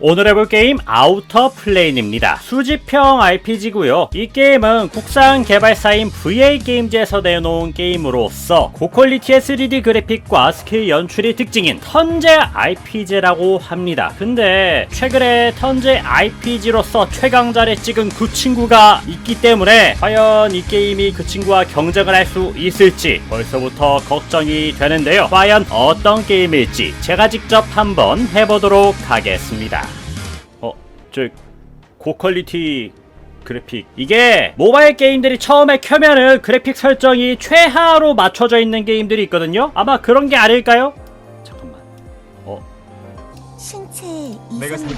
오늘 해볼 게임 아우터 플레인입니다. 수집형 RPG고요. 이 게임은 국산 개발사인 VA 게임즈에서 내놓은 게임으로서 고퀄리티의 3D 그래픽과 스킬 연출이 특징인 턴제 RPG라고 합니다. 근데 최근에 턴제 RPG로서 최강자를 찍은 그 친구가 있기 때문에 과연 이 게임이 그 친구와 경쟁을 할 수 있을지 벌써부터 걱정이 되는데요. 과연 어떤 게임일지 제가 직접 한번 해보도록 하겠습니다. 어, 저 고퀄리티 그래픽 이게 모바일 게임들이 처음에 켜면은 그래픽 설정이 최하로 맞춰져 있는 게임들이 있거든요. 아마 그런 게 아닐까요? 잠깐만. 어, 신체 내가 이상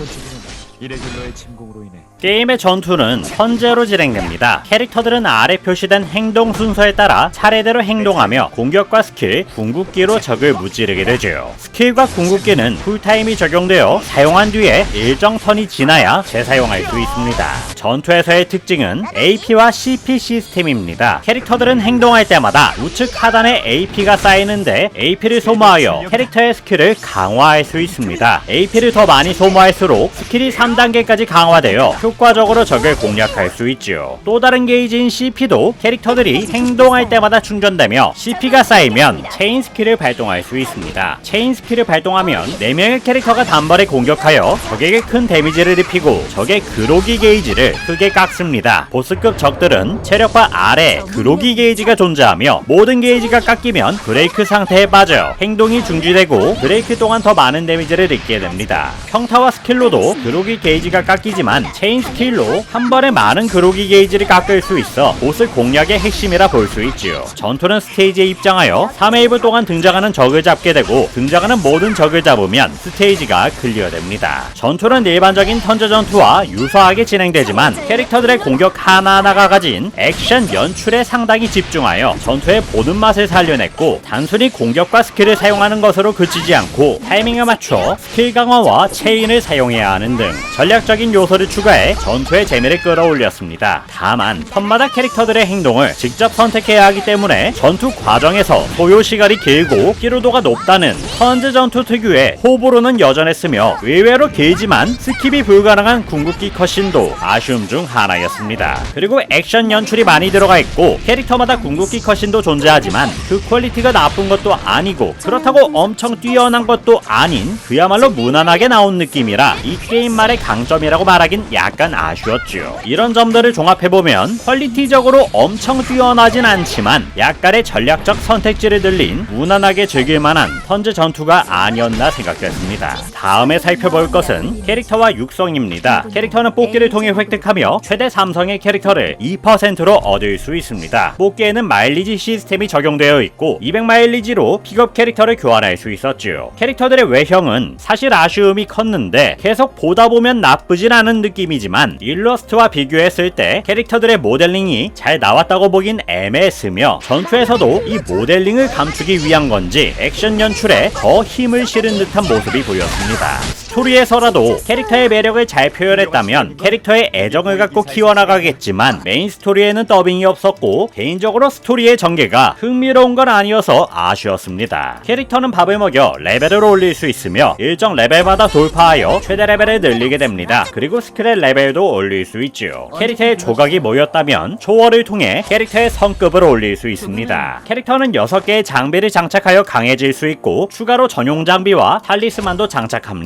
이레귤러의 침공으로 인해 게임의 전투는 현재로 진행됩니다. 캐릭터들은 아래 표시된 행동 순서에 따라 차례대로 행동하며 공격과 스킬, 궁극기로 적을 무찌르게 되죠. 스킬과 궁극기는 쿨타임이 적용되어 사용한 뒤에 일정 턴이 지나야 재사용할 수 있습니다. 전투에서의 특징은 AP와 CP 시스템입니다. 캐릭터들은 행동할 때마다 우측 하단에 AP가 쌓이는데 AP를 소모하여 캐릭터의 스킬을 강화할 수 있습니다. AP를 더 많이 소모할수록 스킬이 3단계까지 강화되어 효과적으로 적을 공략할 수 있죠. 또 다른 게이지인 CP도 캐릭터들이 행동할 때마다 충전되며 CP가 쌓이면 체인 스킬을 발동할 수 있습니다. 체인 스킬을 발동하면 4명의 캐릭터가 단번에 공격하여 적에게 큰 데미지를 입히고 적의 그로기 게이지를 크게 깎습니다. 보스급 적들은 체력바 아래 그로기 게이지가 존재하며 모든 게이지가 깎이면 브레이크 상태에 빠져 행동이 중지되고 브레이크 동안 더 많은 데미지를 입게 됩니다. 평타와 스킬로도 그로기 게이지가 깎이지만 체인 스킬로 한 번에 많은 그로기 게이지를 깎을 수 있어 보스 공략의 핵심이라 볼 수 있지요. 전투는 스테이지에 입장하여 3웨이브 동안 등장하는 적을 잡게 되고 등장하는 모든 적을 잡으면 스테이지가 클리어됩니다. 전투는 일반적인 턴저 전투와 유사하게 진행되지만 캐릭터들의 공격 하나하나가 가진 액션 연출에 상당히 집중하여 전투의 보는 맛을 살려냈고 단순히 공격과 스킬을 사용하는 것으로 그치지 않고 타이밍에 맞춰 스킬 강화와 체인을 사용해야 하는 등 전략적인 요소를 추가해 전투의 재미를 끌어올렸습니다. 다만 턴마다 캐릭터들의 행동을 직접 선택해야 하기 때문에 전투 과정에서 소요 시간이 길고 피로도가 높다는 턴즈 전투 특유의 호불호는 여전했으며 의외로 길지만 스킵이 불가능한 궁극기 컷신도 아쉬움 중 하나였습니다. 그리고 액션 연출이 많이 들어가 있고 캐릭터마다 궁극기 컷신도 존재하지만 그 퀄리티가 나쁜 것도 아니고 그렇다고 엄청 뛰어난 것도 아닌 그야말로 무난하게 나온 느낌이라 이 게임만의 강점이라고 말하긴 약간 아쉬웠죠. 이런 점들을 종합해보면 퀄리티적으로 엄청 뛰어나진 않지만 약간의 전략적 선택지를 들린 무난하게 즐길만한 턴즈 전투가 아니었나 생각됐습니다. 다음에 살펴볼 것은 캐릭터와 육성입니다. 캐릭터는 뽑기를 통해 획득하며 최대 3성의 캐릭터를 2%로 얻을 수 있습니다. 뽑기에는 마일리지 시스템이 적용되어 있고 200마일리지로 픽업 캐릭터를 교환할 수 있었죠. 캐릭터들의 외형은 사실 아쉬움이 컸는데 계속 보다 보면 나쁘진 않은 느낌이지만 일러스트와 비교했을 때 캐릭터들의 모델링이 잘 나왔다고 보긴 애매했으며 전투에서도 이 모델링을 감추기 위한 건지 액션 연출에 더 힘을 실은 듯한 모습이 보였습니다. 스토리에서라도 캐릭터의 매력을 잘 표현했다면 캐릭터의 애정을 갖고 키워나가겠지만 메인 스토리에는 더빙이 없었고 개인적으로 스토리의 전개가 흥미로운 건 아니어서 아쉬웠습니다. 캐릭터는 밥을 먹여 레벨을 올릴 수 있으며 일정 레벨마다 돌파하여 최대 레벨을 늘리게 됩니다. 그리고 스킬의 레벨도 올릴 수 있죠. 캐릭터의 조각이 모였다면 초월을 통해 캐릭터의 성급을 올릴 수 있습니다. 캐릭터는 6개의 장비를 장착하여 강해질 수 있고 추가로 전용 장비와 탈리스만도 장착합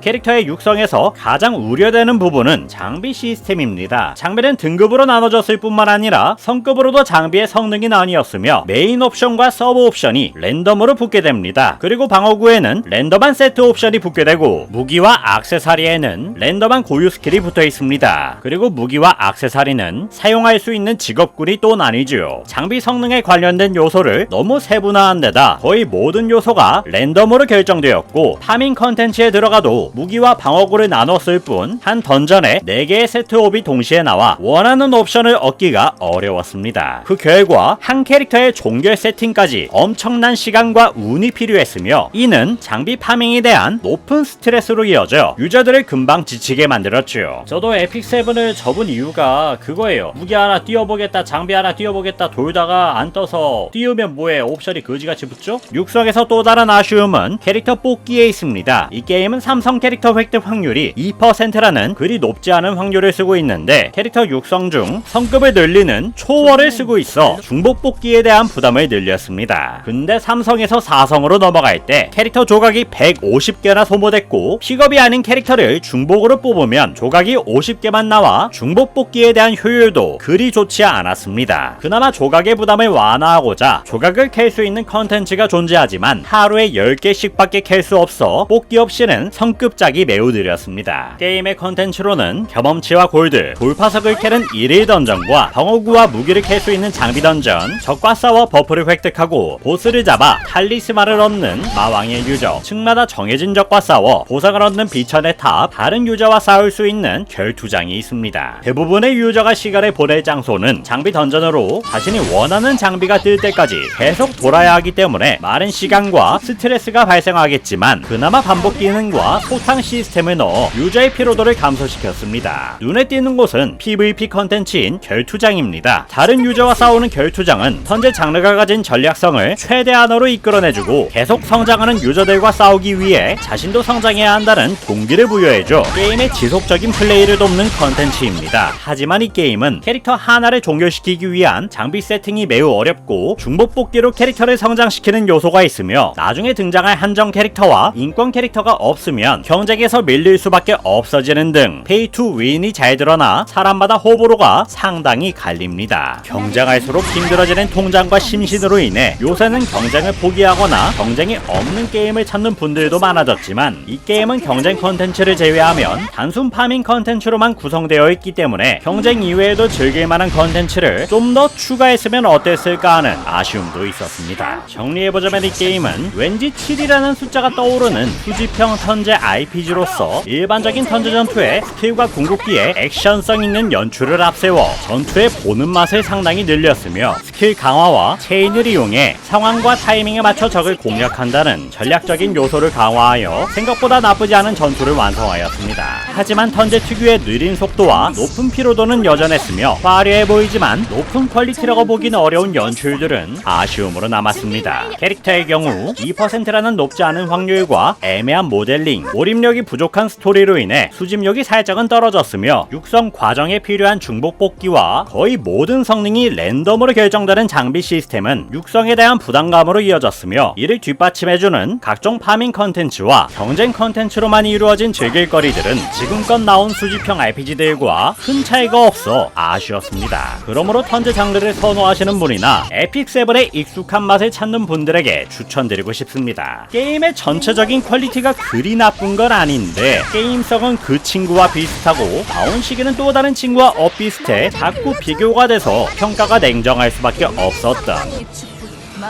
캐릭터의 육성에서 가장 우려되는 부분은 장비 시스템입니다. 장비는 등급으로 나눠졌을 뿐만 아니라 성급으로도 장비의 성능이 나뉘었으며 메인 옵션과 서브 옵션이 랜덤으로 붙게 됩니다. 그리고 방어구에는 랜덤한 세트 옵션이 붙게 되고 무기와 악세사리에는 랜덤한 고유 스킬이 붙어 있습니다. 그리고 무기와 악세사리는 사용할 수 있는 직업군이 또 나뉘죠. 장비 성능에 관련된 요소를 너무 세분화한 데다 거의 모든 요소가 랜덤으로 결정되었고 파밍 컨텐츠에 들어가도 무기와 방어구를 나눴을 뿐한 던전에 4개의 세트 옵이 동시에 나와 원하는 옵션을 얻기가 어려웠습니다. 그 결과 한 캐릭터의 종결 세팅까지 엄청난 시간과 운이 필요했으며 이는 장비 파밍에 대한 높은 스트레스로 이어져 유저들을 금방 지치게 만들었죠. 저도 에픽7을 접은 이유가 그거예요. 무기 하나 띄워보겠다, 장비 하나 띄워보겠다 돌다가 안 떠서 띄우면 뭐해 옵션이 거지같이 붙죠? 육성에서 또 다른 아쉬움은 캐릭터 뽑기에 있습니다. 이 게임은 삼성 육성 캐릭터 획득 확률이 2%라는 그리 높지 않은 확률을 쓰고 있는데 캐릭터 육성 중 성급을 늘리는 초월을 쓰고 있어 중복 뽑기에 대한 부담을 늘렸습니다. 근데 삼성에서 4성으로 넘어갈 때 캐릭터 조각이 150개나 소모됐고 픽업이 아닌 캐릭터를 중복으로 뽑으면 조각이 50개만 나와 중복 뽑기에 대한 효율도 그리 좋지 않았습니다. 그나마 조각의 부담을 완화하고자 조각을 캘 수 있는 컨텐츠가 존재하지만 하루에 10개씩밖에 캘 수 없어 뽑기 없이는 성 급작이 매우 느렸습니다. 게임의 컨텐츠로는 경험치와 골드, 돌파석을 캐는 1일 던전과 방어구와 무기를 캘 수 있는 장비 던전, 적과 싸워 버프를 획득하고 보스를 잡아 탈리스마를 얻는 마왕의 유저, 층마다 정해진 적과 싸워 보상을 얻는 비천의 탑, 다른 유저와 싸울 수 있는 결투장이 있습니다. 대부분의 유저가 시간을 보낼 장소는 장비 던전으로 자신이 원하는 장비가 뜰 때까지 계속 돌아야 하기 때문에 많은 시간과 스트레스가 발생하겠지만 그나마 반복 기능과 소탕 시스템을 넣어 유저의 피로도를 감소시켰습니다. 눈에 띄는 곳은 PVP 컨텐츠인 결투장입니다. 다른 유저와 싸우는 결투장은 현재 장르가 가진 전략성을 최대한으로 이끌어내주고 계속 성장하는 유저들과 싸우기 위해 자신도 성장해야 한다는 동기를 부여해줘 게임의 지속적인 플레이를 돕는 컨텐츠입니다. 하지만 이 게임은 캐릭터 하나를 종결시키기 위한 장비 세팅이 매우 어렵고 중복 뽑기로 캐릭터를 성장시키는 요소가 있으며 나중에 등장할 한정 캐릭터와 인권 캐릭터가 없으면 경쟁에서 밀릴 수밖에 없어지는 등 페이 투 윈이 잘 드러나 사람마다 호불호가 상당히 갈립니다. 경쟁할수록 힘들어지는 통장과 심신으로 인해 요새는 경쟁을 포기하거나 경쟁이 없는 게임을 찾는 분들도 많아졌지만 이 게임은 경쟁 컨텐츠를 제외하면 단순 파밍 컨텐츠로만 구성되어 있기 때문에 경쟁 이외에도 즐길 만한 컨텐츠를 좀 더 추가했으면 어땠을까 하는 아쉬움도 있었습니다. 정리해보자면 이 게임은 왠지 7이라는 숫자가 떠오르는 수집형 턴제 RPG로서 일반적인 턴제 전투에 스킬과 궁극기에 액션성 있는 연출을 앞세워 전투의 보는 맛을 상당히 늘렸으며 스킬 강화와 체인을 이용해 상황과 타이밍에 맞춰 적을 공략한다는 전략적인 요소를 강화하여 생각보다 나쁘지 않은 전투를 완성하였습니다. 하지만 턴제 특유의 느린 속도와 높은 피로도는 여전했으며 화려해 보이지만 높은 퀄리티라고 보기는 어려운 연출들은 아쉬움으로 남았습니다. 캐릭터의 경우 2%라는 높지 않은 확률과 애매한 모델링, 몰입력이 부족한 스토리로 인해 수집력이 살짝은 떨어졌으며 육성 과정에 필요한 중복 뽑기와 거의 모든 성능이 랜덤으로 결정되는 장비 시스템은 육성에 대한 부담감으로 이어졌으며 이를 뒷받침해주는 각종 파밍 컨텐츠와 경쟁 컨텐츠로만 이루어진 즐길거리들은 지금껏 나온 수집형 RPG들과 큰 차이가 없어 아쉬웠습니다. 그러므로 턴제 장르를 선호하시는 분이나 에픽7의 익숙한 맛을 찾는 분들에게 추천드리고 싶습니다. 게임의 전체적인 퀄리티가 그리 나쁜 건 아닌데 게임성은 그 친구와 비슷하고 나온 시기는 또 다른 친구와 엇비슷해 자꾸 비교가 돼서 평가가 냉정할 수밖에 없었던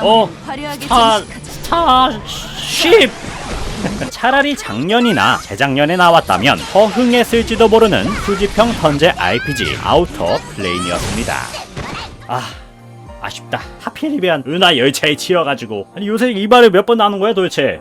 어, 스타, 스타쉽! 차라리 작년이나 재작년에 나왔다면 더 흥했을지도 모르는 수집형 턴제 RPG 아우터 플레인이었습니다. 아, 아쉽다. 하필이면 은하 열차에 치여가지고. 아니, 요새 이발을 몇 번 나는 거야 도대체?